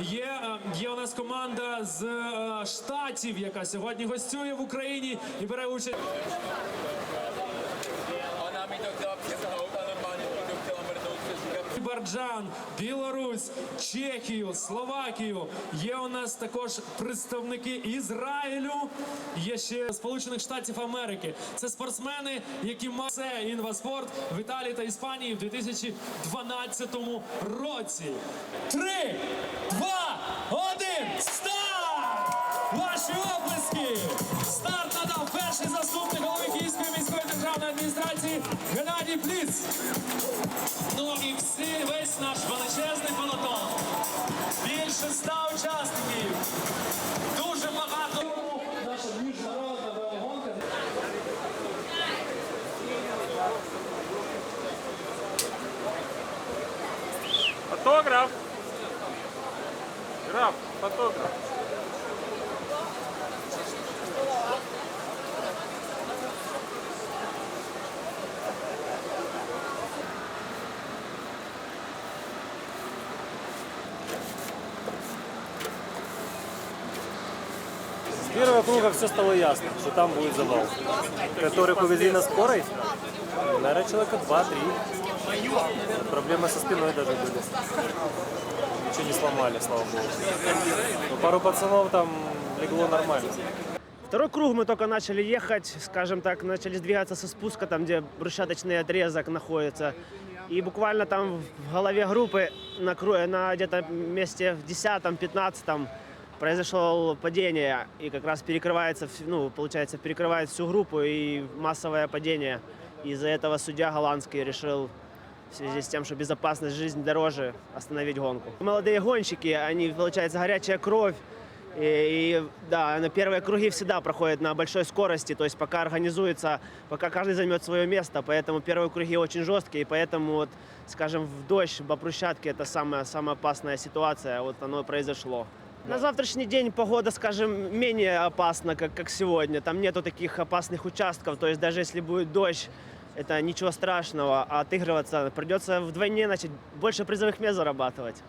Є, е, є у нас команда з е, штатів, яка сьогодні гостює в Україні і бере участь. Азербайджан, Білорусь, Чехію, Словакію. Є у нас також представники Ізраїлю, є ще Сполучених Штатів Америки. Це спортсмени, які мали це інваспорт в Італії та Іспанії в 2012 році. Три, два, один, старт! Ваші оплески! Старт надав перший заступник голови Київської міської державної адміністрації Геннадій Пліц. Фотограф. Граф, фотограф. С первого круга все стало ясно, что там будет завал. Которых увезли на скорой, наверное, человека 2-3. Проблемы со спиной даже были. Ничего не сломали, слава богу. Но пару пацанов там легло нормально. Второй круг мы только начали ехать, скажем так, начали двигаться со спуска, там, где брусчаточный отрезок находится. И буквально там в голове группы на, на где-то месте в 10-15 произошло падение. И как раз перекрывается, ну, получается, перекрывает всю группу и массовое падение. Из-за этого судья голландский решил в связи с тем, что безопасность жизни дороже, остановить гонку. Молодые гонщики, они, получается, горячая кровь. И, и, да, на первые круги всегда проходят на большой скорости, то есть пока организуется, пока каждый займет свое место, поэтому первые круги очень жесткие, и поэтому, вот, скажем, в дождь, в брусчатке это самая, самая опасная ситуация, вот оно и произошло. На завтрашний день погода, скажем, менее опасна, как, как сегодня. Там нету таких опасных участков, то есть даже если будет дождь, это ничего страшного, а отыгрываться придется вдвойне, значит, больше призовых мест зарабатывать.